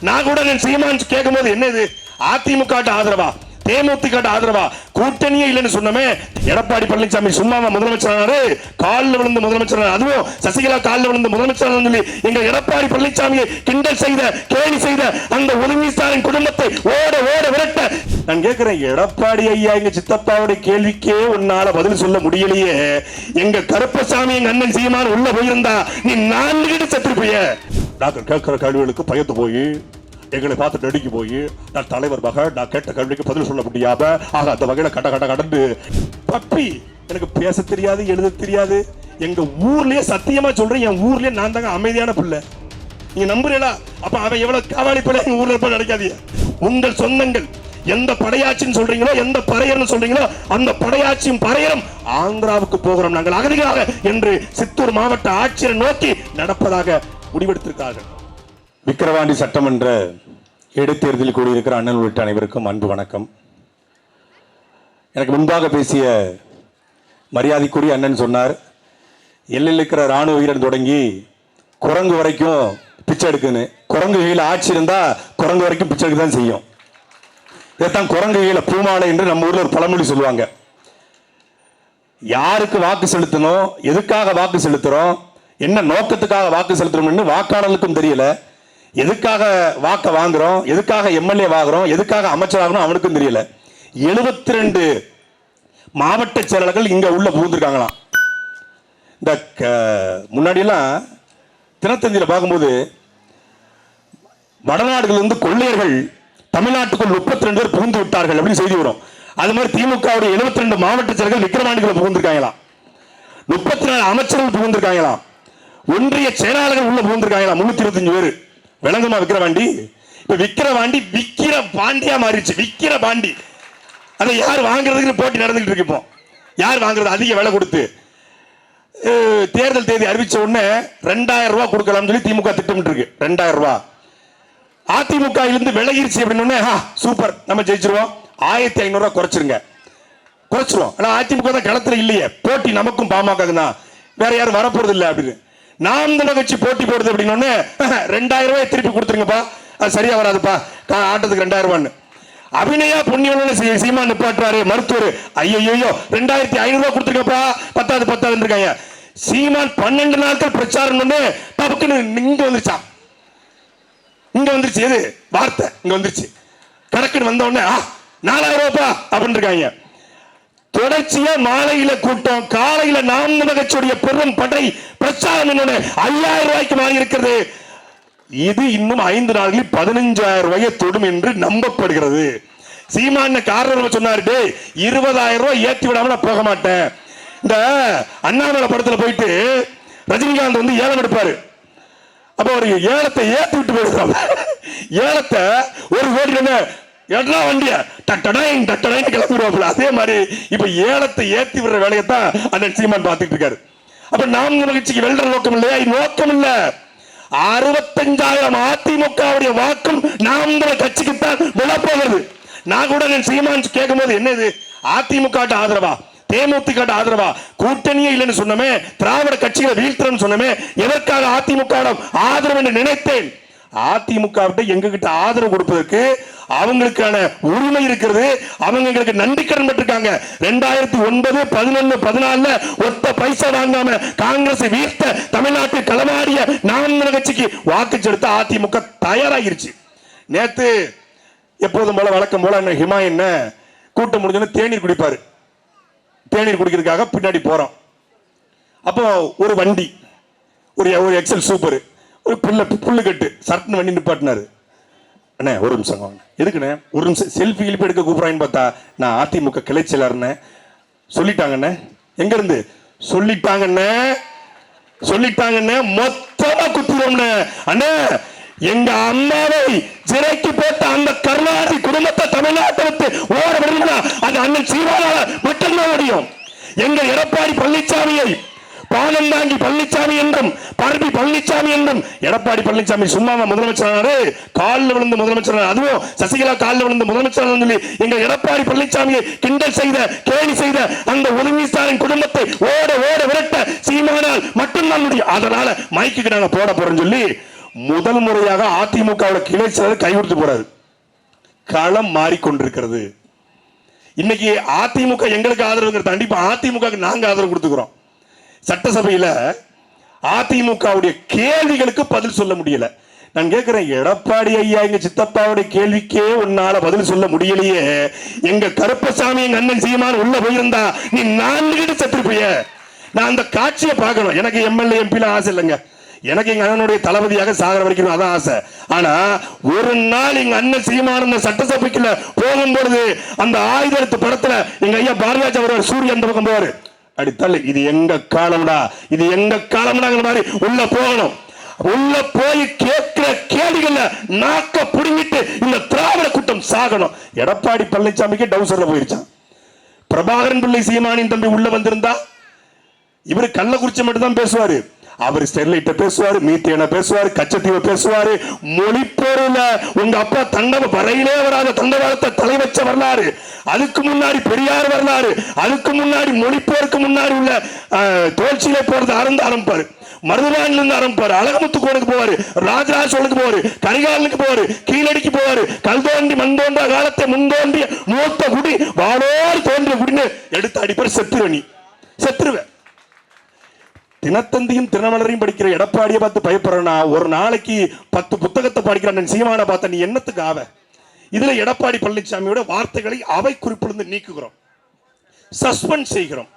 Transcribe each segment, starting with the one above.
நான் கூட சீமான் கேட்கும் போது என்னது? அதிமுக ஆதரவா? தேமுதிக ஆதரவா? கூட்டணியே இல்லைன்னு சொன்னமே. எடப்பாடி பழனிசாமி சும்மாவா முதலமைச்சரானாரு? காலில் விழுந்து முதலமைச்சர் அதுவும் சசிகலா காலில் விழுந்து முதலமைச்சர் சொல்லி எங்க எடப்பாடி பழனிசாமியை கிண்டல் செய்த கேலி செய்த அந்த உதவிஸ்தாரின் குடும்பத்தை ஓட ஓட விரட்ட. நான் கேட்கிறேன் எடப்பாடி ஐயா எங்க சித்தப்பாவுடைய கேள்விக்கே உன்னால பதில் சொல்ல முடியலையே. எங்க கருப்பசாமி எங்க அண்ணன் சீமான் உள்ள போயிருந்தா நீ நான்கு செத்துருப்பிய. டாக்டர் கேட்கிற கேள்விகளுக்கு பயந்து போய் எங்களை பார்த்து நடுங்கி போய் நான் தலைவர் மகள் நான் கேட்ட கேள்விக்கு பதில் சொல்ல முடியாம ஆக அந்த வகையில கட கட கடந்து பப்பி எனக்கு பேச தெரியாது எழுத தெரியாது. எங்க ஊர்லயே சத்தியமா சொல்றேன் என் ஊர்லயே நான் தாங்க அமைதியான பிள்ளை. நீங்க நம்புறீங்களா? அப்ப அவன் எவ்வளவு காவாலி பிள்ளை எங்க ஊர்ல இருப்ப நினைக்காதீங்க. உங்கள் சொந்தங்கள் எந்த படையாட்சின்னு சொல்றீங்களோ எந்த பறையர்னு சொல்றீங்களோ அந்த படையாட்சியும் பறையரும் ஆந்திராவுக்கு போகிறோம் நாங்கள். அகதிகளாக என்று சித்தூர் மாவட்ட ஆட்சியரை நோக்கி நடப்பதாக முடிவெடுத்திருக்கிறார்கள். விக்கிரவாண்டி சட்டமன்ற இடைத்தேர்தலில் கூடியிருக்கிற அண்ணன் உள்ளிட்ட அனைவருக்கும் அன்பு வணக்கம். எனக்கு முன்பாக பேசிய மரியாதைக்குரிய அண்ணன் சொன்னார் எல்லையில் இருக்கிற ராணுவ வீரன் தொடங்கி குரங்கு வரைக்கும் பிச்சை எடுக்குன்னு. குரங்கு கையில் ஆட்சி இருந்தால் குரங்கு வரைக்கும் பிச்சை எடுக்க தான் செய்யும். இதைத்தான் குரங்கு பூமாலை என்று நம்ம ஊர்ல ஒரு பழமொழி சொல்லுவாங்க. யாருக்கு வாக்கு செலுத்தணும் எதுக்காக வாக்கு செலுத்துறோம் என்ன நோக்கத்துக்காக வாக்கு செலுத்துறோம்னு வாக்காளர்களுக்கும் தெரியல. எதுக்காக வாக்கை வாங்குறோம் எதுக்காக எம்எல்ஏ வாங்குறோம் எதுக்காக அமைச்சர் ஆகணும் அவனுக்கும் தெரியல. எழுபத்தி ரெண்டு மாவட்ட செயலாளர்கள் இங்க உள்ள புகுந்திருக்காங்களாம். இந்த முன்னாடியெல்லாம் தினத்தந்தியில் பார்க்கும்போது வடநாடுகளிலிருந்து கொள்ளையர்கள் தமிழ்நாட்டுக்குள் முப்பத்தி ரெண்டு பேர் புகுந்து விட்டார்கள் அப்படின்னு செய்தி வரும். அது மாதிரி திமுகவுடைய எழுபத்தி ரெண்டு மாவட்ட செயலர்கள் விக்கிரவாண்டிகளை புகுந்திருக்காங்களாம் முப்பத்தி நாலு அமைச்சர்கள் புகுந்திருக்காங்களாம் ஒன்றிய செயலாளர்கள் உள்ள புகுந்திருக்காங்களாம் முன்னூத்தி இருபத்தஞ்சு பேர். விளங்குமா விக்கிரவாண்டி? இப்ப விக்கிரவாண்டி விக்கிர பாண்டியா மாறிடுச்சு. விக்கிர பாண்டி. அதை யார் வாங்குறதுக்கு போட்டி நடந்துகிட்டு இருக்கு இப்போ. யார் வாங்குறது? அதிக விலை கொடுத்து. தேர்தல் தேதி அறிவிச்ச உடனே ரெண்டாயிரம் ரூபாய் கொடுக்கலாம்னு சொல்லி திமுக திட்டமிட்டு இருக்கு ரெண்டாயிரம் ரூபாய். அதிமுக இருந்து விலகிருச்சு அப்படின்னு சூப்பர் நம்ம ஜெயிச்சிருவோம். ஆயிரத்தி ஐநூறு ரூபாய் குறைச்சிருங்க. குறைச்சிருவோம். ஆனா அதிமுக தான் களத்துல இல்லையே. போட்டி நமக்கும் பாமக தான். வேற யாரும் வரப்போறது இல்லை அப்படின்னு. நாம் தமிழர் கட்சி போட்டி போடுது அப்படின்னு ரெண்டாயிரம் ரூபாய் திருப்பி கொடுத்துருங்கப்பா. அது சரியா வராதுப்பா. கா- ஆட்டத்துக்கு ரெண்டாயிரம் ரூபான்னு அபிநயா புண்ணியவன சீமா நிப்பாட்டுறாரு மருத்துவர். ஐயோ ரெண்டாயிரத்தி ஐநூறு ரூபாய் கொடுத்துருக்கப்பா பத்தாவது பத்தாவது இருக்காங்க. சீமான் பன்னெண்டு நாட்கள் பிரச்சாரம் பண்ணு பப்புக்குன்னு இங்க வந்துருச்சான் இங்க வந்துருச்சு எது? வார்த்தை. இங்க வந்துருச்சு. கணக்குன்னு வந்த உடனே ஆ நாலாயிரம் ரூபாய் அப்படின்னு இருக்காங்க. தொடர்ச்சியா மாலையில கூட்டம் காலையில நாம் கட்சியுடைய பெரும் படை பிரச்சாரம் ஐயாயிரம் ரூபாய்க்கு வாங்கி இருக்கிறது இது இன்னும் ஐந்து நாட்களில் பதினஞ்சாயிரம் ரூபாயை தொடும் என்று நம்பப்படுகிறது. சீமான காரணம் சொன்னாரு இருபதாயிரம் ரூபாய் ஏற்றி விடாம நான் போக மாட்டேன். இந்த அண்ணாமலை படத்துல போயிட்டு ரஜினிகாந்த் வந்து ஏலம் எடுப்பாரு. அப்ப ஒரு ஏலத்தை ஏத்தி விட்டு போயிருக்காங்க ஏலத்தை ஒரு கோடி என்ன எட்ரா வண்டிய? டட்டடாயின் டட்டடாயின் கிளம்பிடுவாப்புல அதே மாதிரி இப்ப ஏலத்தை ஏத்தி விடுற வேலையைத்தான் அண்ணன் சீமான் பார்த்துட்டு இருக்காரு. அப்ப நாம் நிகழ்ச்சிக்கு வெல்ற நோக்கம் இல்லையா? நோக்கம் இல்ல. அறுபத்தஞ்சாயிரம் அதிமுகவுடைய வாக்கும் நாம் கட்சிக்கு தான் விழப்போகிறது. நான் கூட என் சீமான் கேட்கும் போது என்னது? அதிமுக ஆதரவா? தேமுதிக ஆதரவா? கூட்டணியே இல்லைன்னு சொன்னமே திராவிட கட்சிகளை வீழ்த்துறன்னு சொன்னமே எதற்காக அதிமுக ஆதரவு என்று நினைத்தேன்? அதிமுக எங்ககிட்ட ஆதரவு கொடுப்பதற்கு அவங்களுக்கான உரிமை இருக்கிறது. அவங்க எங்களுக்கு நன்றி கடன் பட்டிருக்காங்க ரெண்டாயிரத்தி ஒன்பது பதினொன்னு பதினாலுல ஒத்த பைசா வாங்காம காங்கிரஸ் வீழ்த்த தமிழ்நாட்டில் களமாடிய நான்கு கட்சிக்கு வாக்கு செலுத்த அதிமுக தயாராகிருச்சு. நேத்து எப்போதும் போல வழக்கம் போல என்ன ஹிமா என்ன கூட்டம் முடிஞ்சோன்னு தேநீர் குடிப்பாரு. தேநீர் குடிக்கிறதுக்காக பின்னாடி போறோம். அப்போ ஒரு வண்டி ஒரு ஒரு எக்ஸல் சூப்பர் ஒரு புல்ல புல்லு கட்டு சர்ட்னு வண்டி நிப்பாட்டினாரு. அண்ணே ஒரு நிமிஷம் எதுக்குண்ணே? ஒரு நிமிஷம் செல்ஃபி கிளிப்பு எடுக்க கூப்பிட்றான்னு பார்த்தா நான் அதிமுக கிளை செயலாளர்னே சொல்லிட்டாங்கண்ணே. எங்கேருந்து? சொல்லிட்டாங்கண்ணே. சொல்லிட்டாங்கண்ணே. மொத்தமாக குத்திடுவோம்ண்ணே அண்ணே எங்க அம்மாவை சிறைக்கு போட்ட அந்த கருணாதி குடும்பத்தை தமிழ்நாட்டை விட்டு ஓட விடணும்னா அது அண்ணன் சீமானால மட்டும்தான் முடியும். எங்க எடப்பாடி பழனிசாமியை பானந்தாங்கி பழனிசாமி என்றும் பரப்பி பழனிசாமி என்றும் எடப்பாடி பழனிசாமி சும்மா முதலமைச்சரானாரு. காலில் விழுந்து முதலமைச்சர் அதுவும் சசிகலா காலில் விழுந்து முதலமைச்சர் சொல்லி எங்க எடப்பாடி பழனிசாமியை கிண்டல் செய்த கேலி செய்த அந்த உதவிஸ்தாரின் குடும்பத்தை ஓட ஓட விரட்ட சீமானால் மட்டும்தான் முடியும். அதனால மைக்கு நாங்க போட போறோம்னு சொல்லி முதல் முறையாக அதிமுகவோட கிளை செயலர் கைவிடுத்து போறாரு. களம் மாறிக்கொண்டிருக்கிறது. இன்னைக்கு அதிமுக எங்களுக்கு ஆதரவுங்கிற தாண்டி இப்ப அதிமுக நாங்க ஆதரவு கொடுத்துக்கிறோம். சட்டசபையில அதிமுகவுடைய கேள்விகளுக்கு பதில் சொல்ல முடியல. நான் கேட்கிறேன் எடப்பாடி ஐயா எங்க சித்தப்பாவுடைய கேள்விக்கே உன்னால பதில் சொல்ல முடியலையே. எங்க கருப்பசாமி எங்க அண்ணன் சீமான் உள்ள போயிருந்தா நீ நான்கு செத்துருப்பிய நான் அந்த காட்சியை பார்க்கணும். எனக்கு எம்எல்ஏ எம்பில ஆசை இல்லைங்க. எனக்கு எங்க அண்ணனுடைய தளபதியாக சாகர வரைக்கும் அதான் ஆசை. ஆனா ஒரு நாள் எங்க அண்ணன் சீமானந்த சட்டசபைக்குள்ள சட்டசபைக்குள்ள போகும்பொழுது அந்த ஆயுத படத்துல எங்க ஐயா பாரதியாஜ் அவர் சூரியன் அந்த பக்கம் போவாரு. அடி இது எங்க காலம்டா? இது எங்க காலம்டாங்கிற மாதிரி உள்ள போகணும். உள்ள போய் கேட்கிற கேள்விகள்ல நாக்க புடுங்கிட்டு இந்த திராவிட கூட்டம் சாகணும். எடப்பாடி பழனிசாமிக்கு டவுசர்ல போயிருச்சான். பிரபாகரன் பிள்ளை சீமானின் தம்பி உள்ள வந்திருந்தா இவர் கள்ளக்குறிச்சி மட்டும் தான் பேசுவாரு. அவர் ஸ்டெர்லைட்ட பேசுவாரு மீத்தேன பேசுவாரு கச்சத்தீவை பேசுவாரு. மொழிப்பொருள உங்க அப்பா தண்ட வரையிலே வராத தண்டவாளத்தை தலை வச்ச வரலாறு. அதுக்கு முன்னாடி பெரியார் வரலாறு. அதுக்கு முன்னாடி மொழிப்போருக்கு முன்னாடி உள்ள அஹ், தோல்ச்சியிலே போறது அறந்து ஆரம்பிப்பாரு மருதுவானில இருந்து ஆரம்பிப்பாரு. அழகமுத்து கோனுக்கு போவாரு. ராஜராஜ சோழனுக்கு போவாரு. கரிகாலனுக்கு போவாரு. கீழடிக்கு போவாரு. கல் தோண்டி மண் தோன்ற காலத்தை முன் தோன்றிய மூத்த குடி வாழோடு தோன்றிய குடின்னு எடுத்து அடிப்பார் செத்துருவ நீ. செத்துருவேன். தினத்தந்தியும் தினமலரையும் படிக்கிற எடப்பாடியை பார்த்து பயப்படுறனா ஒரு நாளைக்கு பத்து புத்தகத்தை படிக்கிற அண்ணன் சீமான பார்த்த நீ என்னத்துக்கு ஆவ? இதுல எடப்பாடி பழனிசாமியோட வார்த்தைகளை அவை குறிப்பிலிருந்து நீக்குகிறோம். சஸ்பெண்ட் செய்கிறோம்.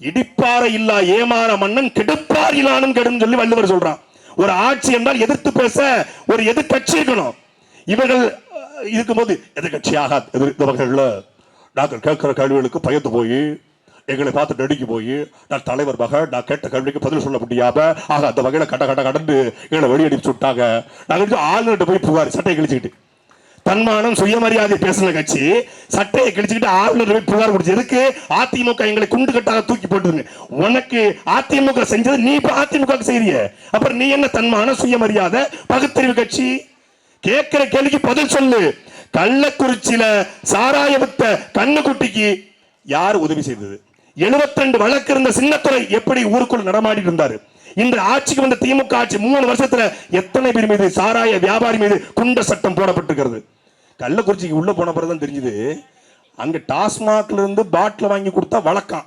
இடிப்பார இல்லா ஏமாற மன்னன் கெடுப்பார் இல்லானும் கெடும் சொல்லி வள்ளுவர் சொல்றான். ஒரு ஆட்சி என்றால் எதிர்த்து பேச ஒரு எதிர்கட்சி இருக்கணும். இவர்கள் இருக்கும்போது எதிர்கட்சி ஆகாது. எதிர்த்தவர்கள்ல நாங்கள் கேட்கிற கேள்விகளுக்கு பயந்து போய் எங்களை பார்த்து நடுங்கி போய் நான் தலைவர் மகள் நான் கேட்ட கேள்விக்கு பதில் சொல்ல முடியாம ஆக அந்த வகையில கட்ட கட்ட கடந்து எங்களை வெளியடிச்சு விட்டாங்க. நாங்கள் ஆளுநர்கிட்ட போய் புகார் சட்டையை கிழிச்சுக்கிட்டு. தன்மானம் சுயமரியாதை பேசின கட்சி சட்டையை கிழிச்சுக்கிட்டு ஆளுநர் போய் புகார் கொடுத்து எதுக்கு அதிமுக எங்களை குண்டு கட்டாக தூக்கி போட்டுருங்க உனக்கு அதிமுக செஞ்சது நீ இப்ப அதிமுக செய்றிய? அப்புறம் நீ என்ன தன்மானம் சுயமரியாதை பகுத்தறிவு கட்சி? கேட்கிற கேள்விக்கு பதில் சொல்லு. கள்ளக்குறிச்சியில சாராய வித்த கண்ணுக்குட்டிக்கு யார் உதவி செய்தது? 72 வழக்கு இருந்த சின்னத்துறை எப்படி ஊருக்குள் நடமாடி இருந்தாரு இந்த ஆட்சிக்கு வந்த திமுக ஆட்சி மூணு வருஷத்துல எத்தனை பேர் மீது சாராய வியாபாரி மீது குண்ட சட்டம் போடப்பட்டிருக்கிறது? கள்ளக்குறிச்சிக்கு உள்ள போன பிறகுதான் தெரிஞ்சது. அங்க டாஸ்மாக்ல இருந்து பாட்டில் வாங்கி கொடுத்தா வழக்கம்.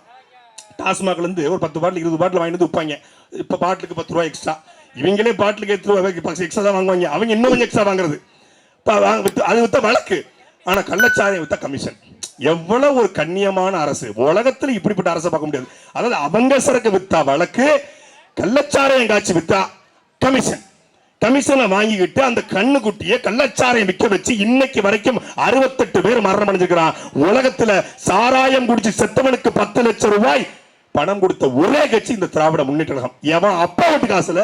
டாஸ்மாக்ல இருந்து ஒரு பத்து பாட்டில் இருபது பாட்டில் வாங்கிட்டு வந்து விற்பாங்க இப்ப பாட்டிலுக்கு பத்து ரூபாய் எக்ஸ்ட்ரா இவங்களே பாட்டிலுக்கு எட்டு ரூபாய் எக்ஸ்ட்ரா தான் வாங்குவாங்க. அவங்க இன்னும் கொஞ்சம் எக்ஸ்ட்ரா வாங்குறது. வாங்க- அது வித்த வழக்கு. ஆனா கள்ளச்சாராயம் வித்தா கமிஷன் எவ்வளவு ஒரு கண்ணியமான அரசு. உலகத்துல இப்படிப்பட்ட அரசை பார்க்க முடியாது. அதாவது அவங்க சரக்கு வித்தா வழக்கு கள்ளச்சாராயம் காட்சி வித்தா கமிஷன் கமிஷனை வாங்கிக்கிட்டு அந்த கண்ணுக்குட்டியை கள்ளச்சாரையை விற்க வச்சு இன்னைக்கு வரைக்கும் அறுபத்தெட்டு பேர் மரணம் அடைஞ்சிருக்கிறான். உலகத்துல சாராயம் குடிச்சு செத்தவனுக்கு பத்து லட்சம் ரூபாய் பணம் கொடுத்த ஒரே கட்சி இந்த திராவிட முன்னேற்ற கழகம். எவன் அப்பா வீட்டு காசுல?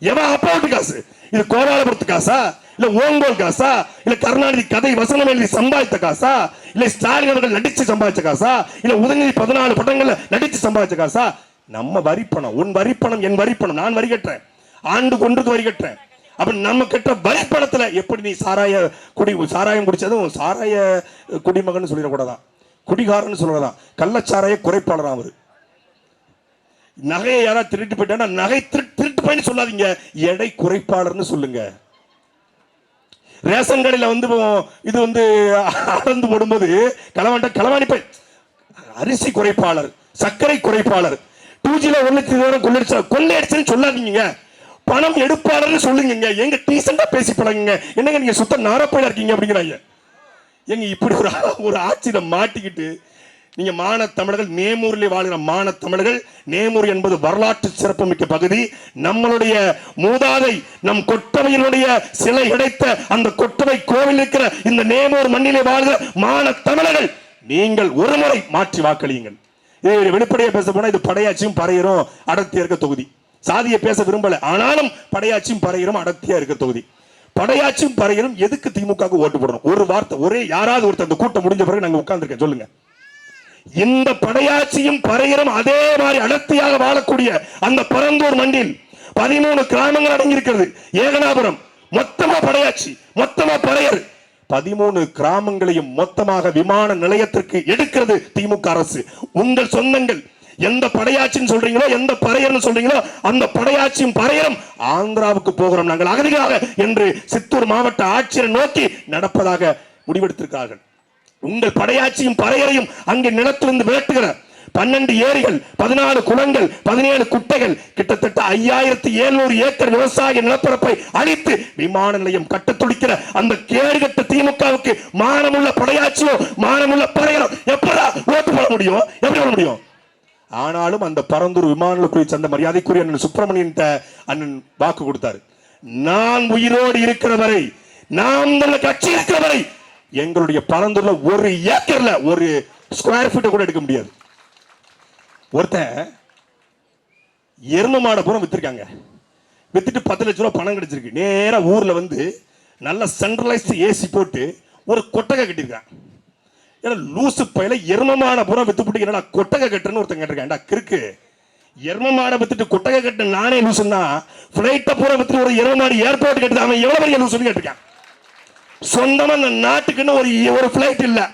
எவன் அப்பா வீட்டு காசு? இது கோலாலபுரத்து காசா? இல்ல ஓங்கோல் காசா இல்ல கருணாநிதி கதை வசனம் எழுதி சம்பாதித்த காசா இல்ல ஸ்டாலின் அவர்கள் நடிச்சு சம்பாதிச்ச காசா இல்ல உதயநிதி பதினாலு படங்கள்ல நடிச்சு சம்பாதிச்ச காசா நம்ம வரிப்பணம் உன் வரிப்பணம் என் வரிப்பணம் நான் வரி கட்டுறேன். ஆண்டு கொண்டு வரி கட்டுறேன். அப்ப நம்ம கட்டுற வரிப்பணத்துல எப்படி நீ சாராய குடி சாராயம் குடிச்சதும் சாராய குடிமகன் சொல்லிடக்கூடாதான். குடிகாரன்னு சொல்லலாம் கள்ளச்சாராய குறைப்பாளர் அவரு. நகையை யாராவது திருட்டு போயிட்டா நகை திருட்டு திருட்டு போயின்னு சொல்லாதீங்க. எடை குறைப்பாளர்னு சொல்லுங்க. ரேஷன் கடையில் வந்து இது வந்து அறந்து போடும்போது களவாண்ட களவாணி அரிசி குறைப்பாளர் சர்க்கரை குறைப்பாளர். டூ ஜில ஒரு லட்சம் கொள்ளடிச்சா கொள்ளையடிச்சுன்னு சொல்லாதீங்க. பணம் எடுப்பாளர்னு சொல்லுங்க எங்க டீசெண்டாக பேசி பழகுங்க. என்னங்க நீங்கள் சுத்த நாரப்பையில இருக்கீங்க அப்படிங்கிறாங்க. எங்க இப்படி ஒரு ஒரு ஆட்சியில மாட்டிக்கிட்டு நீங்க மான தமிழர்கள் நேமூரில் வாழ்கிற மான தமிழர்கள் நேமூர் என்பது வரலாற்று சிறப்புமிக்க பகுதி. நம்மளுடைய மூதாதை நம் கொட்டவையினுடைய சிலை கிடைத்த அந்த கொட்டவை கோவில் இருக்கிற இந்த நேமூர் மண்ணிலே வாழ்கிற மான தமிழர்கள் நீங்கள் ஒரு முறை மாற்றி வாக்களியுங்கள். இது வெளிப்படையா பேச போனா இது படையாச்சியும் பறையிறோம் அடர்த்தியா இருக்க தொகுதி. சாதியை பேச விரும்பல ஆனாலும் படையாச்சியும் பறையிறோம் அடர்த்தியா இருக்க தொகுதி. படையாச்சியும் பறையிலும் எதுக்கு திமுக ஓட்டு போடணும்? ஒரு வார்த்தை ஒரே யாராவது ஒருத்தர் அந்த கூட்டம் முடிஞ்ச பிறகு நாங்க உட்கார்ந்துருக்கேன் சொல்லுங்க. இந்த படையாட்சியும் பறையரும் அதே மாதிரி அடர்த்தியாக வாழக்கூடிய அந்த பரந்தூர் மண்ணில் பதிமூணு கிராமங்கள் அடங்கியிருக்கிறது. ஏகனாபுரம் மொத்தமா படையாட்சி மொத்தமா பறையர். பதிமூணு கிராமங்களையும் மொத்தமாக விமான நிலையத்திற்கு எடுக்கிறது திமுக அரசு. உங்கள் சொந்தங்கள் எந்த படையாட்சின்னு சொல்றீங்களோ எந்த பறையர்னு சொல்றீங்களோ அந்த படையாட்சியும் பறையரும் ஆந்திராவுக்கு போகிறோம் நாங்கள். அகதிகளாக என்று சித்தூர் மாவட்ட ஆட்சியரை நோக்கி நடப்பதாக முடிவெடுத்திருக்கிறார்கள். உங்கள் படையாட்சியும் பறையரையும் அங்கே நிலத்திலிருந்து விரட்டுகிறார் பன்னெண்டு ஏரிகள் பதினாலு குளங்கள் பதினேழு குட்டைகள் கிட்டத்தட்ட ஐயாயிரத்தி எழுநூறு ஏக்கர் விவசாய நிலப்பரப்பை அழித்து விமான நிலையம் கட்ட துடிக்கிற அந்த கேடுகட்ட திமுகவுக்கு மானமுள்ள படையாட்சியோ மானமுள்ள பறையரோ எப்படா ஓட்டு போட முடியும்? எப்படி போட முடியும்? ஆனாலும் அந்த பரந்தூர் விமான நிலையத்தை சேர்ந்த மரியாதைக்குரிய அண்ணன் சுப்பிரமணியன் அண்ணன் வாக்கு கொடுத்தாரு. நான் உயிரோடு இருக்கிற வரை நாம் இந்த கட்சி இருக்கிற வரை எங்களுடைய பழந்துள்ள ஒரு ஏக்கர்ல ஒரு ஸ்கொயர் ஃபீட்டை கூட எடுக்க முடியாது. ஒருத்தன் எரும மாடை பூரா வித்திருக்காங்க. வித்துட்டு பத்து லட்ச ரூபா பணம் கிடைச்சிருக்கு. நேராக ஊர்ல வந்து நல்ல சென்ட்ரலைஸ்டு ஏசி போட்டு ஒரு கொட்டகை கட்டியிருக்கான். ஏன்னா லூசு பையில எருமமான பூரா வித்து போட்டு என்னடா கொட்டகை கட்டுறன்னு ஒருத்தன் கேட்டிருக்கேன்டா கிறுக்கு. எரும மாடை வித்துட்டு கொட்டகை கட்டு நானே லூசுன்னா ஃபிளைட்டை பூரா வித்துட்டு ஒரு எரும மாடு ஏர்போர்ட் கட்டுது. அவன் எவ்வளோ பெரிய லூசுன்னு கேட்டிருக்கான். சொந்தமா இந்த நாட்டுக்குன்னு ஒரு ஒரு ஃபிளைட் இல்ல.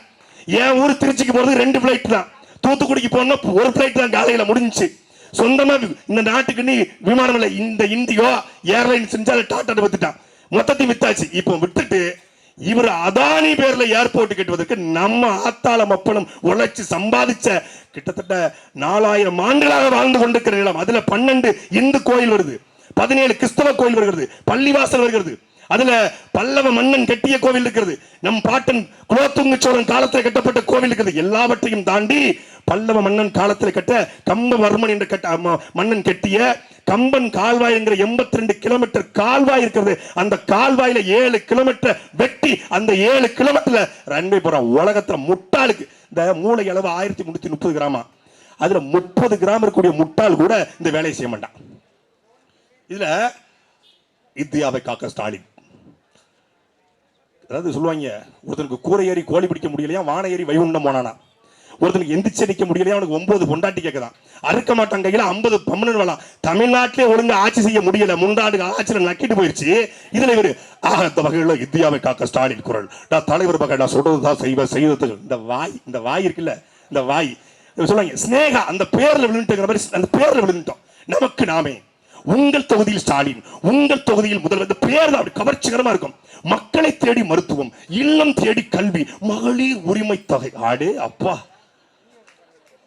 என் ஊர் திருச்சிக்கு போறது ரெண்டு ஃப்ளைட் தான். தூத்துக்குடிக்கு போனா ஒரு ஃப்ளைட் தான் காலையில முடிஞ்சுச்சு. சொந்தமா இந்த நாட்டுக்குன்னு விமானம் இல்லை இந்த இந்தியோ ஏர்லைன்ஸ் செஞ்சால டாட்டா வித்துட்டான். மொத்தத்தையும் வித்தாச்சு. இப்போ விட்டுட்டு இவர் அதானி பேர்ல ஏர்போர்ட் கட்டுவதற்கு நம்ம ஆத்தாள மப்பனும் உழைச்சி சம்பாதிச்ச கிட்டத்தட்ட நாலாயிரம் ஆண்டுகளாக வாழ்ந்து கொண்டிருக்கிற நிலம். அதுல பன்னெண்டு இந்து கோயில் வருது. பதினேழு கிறிஸ்தவ கோயில் வருகிறது. பள்ளிவாசல் வருகிறது. அதுல பல்லவ மன்னன் கட்டிய கோவில் இருக்கிறது. நம் பாட்டன் குலோத்துங்க சோழன் காலத்தில் கட்டப்பட்ட கோவில் இருக்கிறது. எல்லாவற்றையும் தாண்டி பல்லவ மன்னன் காலத்தில் கட்ட கம்பவர்மன் என்ற கட்ட ம- மன்னன் கட்டிய கம்பன் கால்வாய் என்கிற 82 ரெண்டு கிலோமீட்டர் கால்வாய் இருக்கிறது. அந்த கால்வாயில ஏழு கிலோமீட்டர் வெட்டி அந்த ஏழு கிலோமீட்டர்ல ரன்வே போறோம் உலகத்துல முட்டாளுக்கு இந்த மூளை அளவு ஆயிரத்தி முன்னூத்தி முப்பது கிராமா. அதுல முப்பது கிராம் இருக்கக்கூடிய முட்டாள் கூட இந்த வேலையை செய்ய மாட்டான். இதுல இந்தியாவை காக்க ஸ்டாலின். அதாவது சொல்லுவாங்க ஒருத்தனுக்கு கூரை ஏறி கோழி பிடிக்க முடியலையா வான ஏறி வைகுண்டம் போனானா? ஒருத்தனுக்கு எந்திரிச்சு நிக்க முடியலையா அவனுக்கு ஒன்பது பொண்டாட்டி கேட்கலாம் அறுக்க மாட்டான் கையில ஐம்பது பம்மனன் வரலாம் தமிழ்நாட்டிலே ஒழுங்கா ஆட்சி செய்ய முடியல முண்டாண்டு ஆட்சியில நக்கிட்டு போயிடுச்சு இதுல இவரு ஆக இந்த வகையில இந்தியாவை காக்க ஸ்டாலின் குரல். நான் தலைவர் பக்கம் நான் சொல்றதுதான் செய்வேன் செய்வது இந்த வாய் இந்த வாய் இருக்குல்ல இந்த வாய். சொல்லுவாங்க ஸ்னேகா அந்த பேர்ல விழுந்துட்டுங்கிற மாதிரி அந்த பேர்ல விழுந்துட்டோம். நமக்கு நாமே. உங்கள் தொகுதியில் ஸ்டாலின் உங்கள் தொகுதியில் முதல்வர் இந்த பேர் தான் கவர்ச்சிகரமா இருக்கும். மக்களை தேடி மருத்துவம் இல்லம் தேடி கல்வி மகளிர் உரிமை தொகை. ஆடு அப்பா.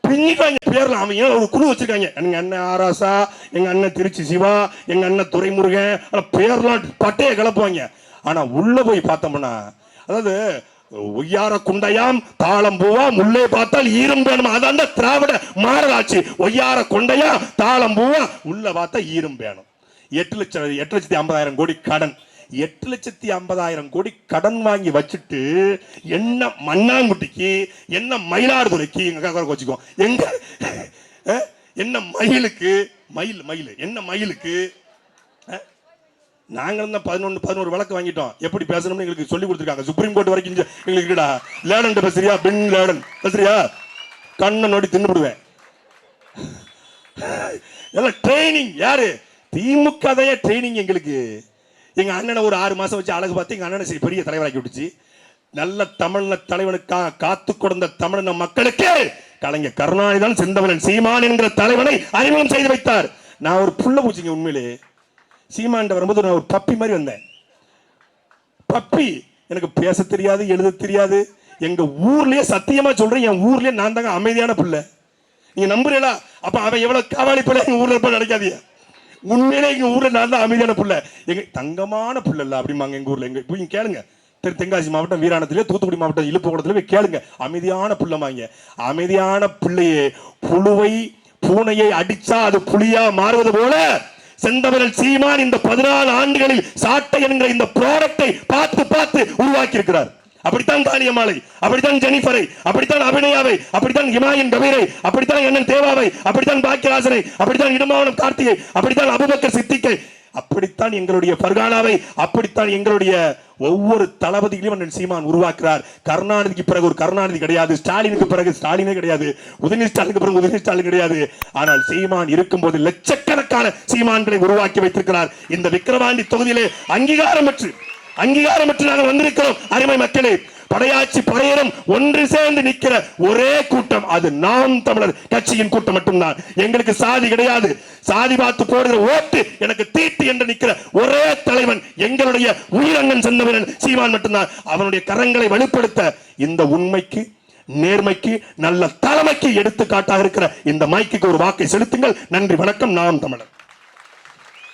பின்னிக்காங்க பேர்ல அவங்க ஒரு குழு வச்சிருக்காங்க? எங்க அண்ணன் ஆராசா எங்க அண்ணன் திருச்சி சிவா எங்க அண்ணன் துரைமுருகன் ஆனா பேர்லாம் பட்டையை கிளப்புவாங்க ஆனா உள்ள போய் பார்த்தோம்னா அதாவது ஒய்யார குண்டையாம் தாளம் பூவா முல்லை பார்த்தால் ஈரம் வேணும் அதான் தான் திராவிட மாறலாட்சி ஒய்யார கொண்டையா தாளம் பூவா உள்ள பார்த்தா ஈரம் வேணும் எட்டு லட்சம் எட்டு லட்சத்தி ஐம்பதாயிரம் கோடி கடன். எட்டு லட்சத்தி ஐம்பதாயிரம் கோடி கடன் வாங்கி வச்சுட்டு என்ன மண்ணாங்குட்டிக்கு என்ன மயிலாடுதுறைக்கு எங்க வச்சுக்கோ எங்க? என்ன மயிலுக்கு மயில் மயில் என்ன மயிலுக்கு? நாங்க தான் பதினொன்று பதினோரு வழக்கு வாங்கிட்டோம். எப்படி பேசணும்னு எங்களுக்கு சொல்லி கொடுத்துருக்காங்க. சுப்ரீம் கோர்ட் வரைக்கும் எங்களுக்கு இருக்குடா. லேடன் பேசுறியா? பின் லேடன் பேசுறியா? கண்ணை நோடி தின்னுபிடுவேன் எல்லாம் ட்ரைனிங் யாரு? திமுக தான் ட்ரைனிங் எங்களுக்கு? எங்க அண்ணனை ஒரு ஆறு மாசம் வச்சு அழகு பார்த்து எங்க அண்ணனை பெரிய தலைவராக்கி விட்டுச்சு. நல்ல தமிழ்ல தலைவனுக்காக காத்து கொடுத்த தமிழன மக்களுக்கு கலைஞர் கருணாநிதன் தான் செந்தவனன் சீமான் என்கிற தலைவனை அறிமுகம் செய்து வைத்தார். நான் ஒரு புள்ள பூச்சிங்க உண்மையிலே. சீமான்ட்ட வரும்போது நான் ஒரு பப்பி மாதிரி வந்தேன். பப்பி எனக்கு பேச தெரியாது எழுத தெரியாது. எங்க ஊர்லயே சத்தியமா சொல்றேன் என் ஊர்லயே நான் தாங்க அமைதியான பிள்ளை. நீங்க நம்புறீங்களா? அப்ப அவன் எவ்வளவு காவாலி பிள்ளை எங்க ஊர்ல இருப்ப நினைக்காதீங்க. உண்மையிலே எங்க ஊர்ல நான் தான் அமைதியான பிள்ளை. எங்க தங்கமான பிள்ளை இல்ல அப்படிம்பாங்க எங்க ஊர்ல. எங்க போய் கேளுங்க. திரு தென்காசி மாவட்டம் வீராணத்திலே தூத்துக்குடி மாவட்டம் இழுப்புக்குளத்துல போய் கேளுங்க. அமைதியான பிள்ளைமாங்க அமைதியான பிள்ளையே புழுவை பூனையை அடிச்சா அது புளியா மாறுவது போல செந்தமிழன் சீமான் இந்த பதினாலு ஆண்டுகளில் சாட்டை என்கிற இந்த ப்ராடக்டை பார்த்து பார்த்து உருவாக்கி இருக்கிறார் அப்படித்தான் காளியம்மாளை அப்படித்தான் ஜெனிஃபரை அப்படித்தான் அபிநயாவை அப்படித்தான் இமாயின் கபீரை அப்படித்தான் என்னன் தேவாவை அப்படித்தான் பாக்கியராசனை அப்படித்தான் இடுமாவனம் கார்த்திகை அப்படித்தான் அபுபக்கர் சித்திக்கை. அப்படித்தான் எங்களுடைய பர்கானாவை அப்படித்தான் எங்களுடைய ஒவ்வொரு தளபதிகளையும் அண்ணன் சீமான் உருவாக்குறார். கருணாநிதிக்கு பிறகு ஒரு கருணாநிதி கிடையாது ஸ்டாலினுக்கு பிறகு ஸ்டாலினே கிடையாது உதயநிதி ஸ்டாலினுக்கு பிறகு உதயநிதி ஸ்டாலின் கிடையாது. ஆனால் சீமான் இருக்கும்போது லட்சக்கணக்கான சீமான்களை உருவாக்கி வைத்திருக்கிறார். இந்த விக்கிரவாண்டி தொகுதியிலே அங்கீகாரமற்று அங்கீகாரமற்று நாங்கள் வந்திருக்கிறோம். அருமை மக்களே படையாட்சி படையரும் ஒன்று சேர்ந்து நிக்கிற ஒரே கூட்டம் அது. நாம் தமிழர் கட்சியின் கூட்டம் மட்டும்தான். எங்களுக்கு சாதி கிடையாது. சாதி பார்த்து போடுகிற ஓட்டு எனக்கு தீட்டு என்று நிக்கிற ஒரே தலைவன் எங்களுடைய உயிரங்கன் செந்தவன் சீமான் மட்டும்தான். அவனுடைய கரங்களை வலுப்படுத்த இந்த உண்மைக்கு நேர்மைக்கு நல்ல தலைமைக்கு எடுத்துக்காட்டாக இருக்கிற இந்த மைக்குக்கு ஒரு வாக்கை செலுத்துங்கள். நன்றி வணக்கம். நாம் தமிழர்.